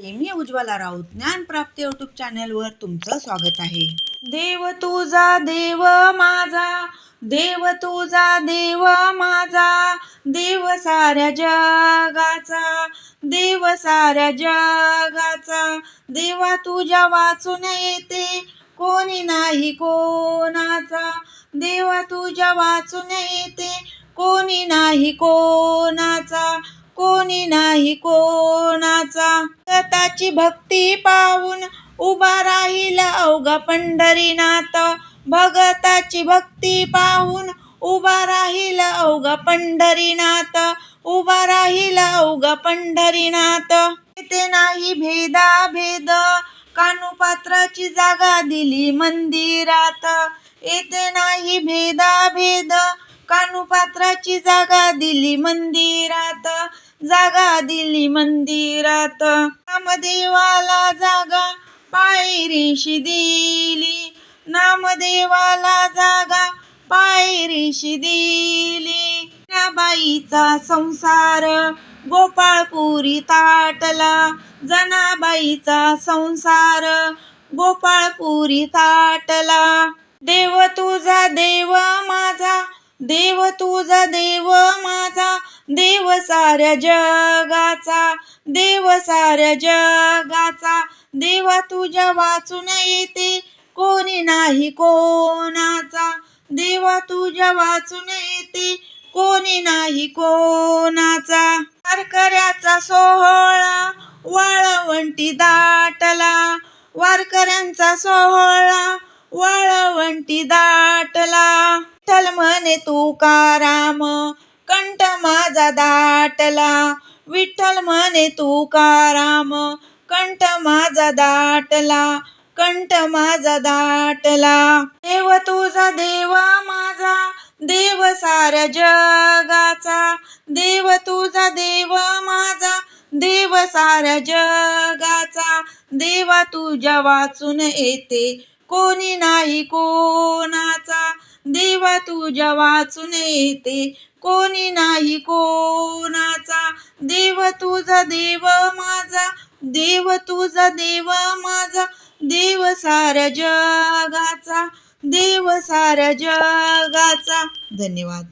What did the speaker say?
मी Ujjwala Raut. Dnyanprapti YouTube चॅनलवर तुमचं स्वागत आहे. देव तुझा देव माझा देव तुझा देव माझा देव साऱ्या जगाचा देव साऱ्या जगाचा देवा तुझ्या वाचून येते कोणी नाही कोणाचा. देवा तुझ्या वाचून येते कोणी नाही कोणाचा कोणी नाही कोणाचा. देवाची भक्ती पाहून उभा राहिला अवघा पंढरीनाथ. भगताची भक्ती पाहून उभा राहील अवघा पंढरीनाथ. उभा राहिला अवघा पंढरीनाथ. येथे नाही भेदा भेद कानुपात्राची जागा दिली मंदिरात. येते नाही भेदा भेद कानुपात्राची जागा दिली मंदिरात जागा दिली मंदिरात. नामदेवाला जागा पायरीशी दिली नामदेवाला जागा पायरीशी दिली. बाईचा संसार गोपाळपुरी ताटला जनाबाईचा संसार गोपाळपुरी ताटला. देव तुझा देव देव तुझा देव माझा देव साऱ्या जगाचा देव साऱ्या जगाचा देवा तुझ्या वाचून येते कोणी नाही कोणाचा. देवा तुझ्या वाचून येते कोणी नाही कोणाचा. वारकऱ्याचा सोहळा वाळवंटी दाटला. वारकऱ्यांचा सोहळा वाळवंटी दाटला. म्हणे तुकाराम कंठ माझा दाटला. विठ्ठल म्हणे तुकाराम कंठ माझा दाटला कंठ माझा दाटला. देव तुझा देवा माझा देव साऱ्या जगाचा. देव तुझा देव माझा देव साऱ्या जगाचा. देवा तुझ्या वाचून येते कोणी नाही को तुझ्या वाचून येते. कोणी नाही कोणाचा. देव तुझा देव माझा. देव तुझा देव माझा. देव साऱ्या जगाचा. देव साऱ्या जगाचा. धन्यवाद.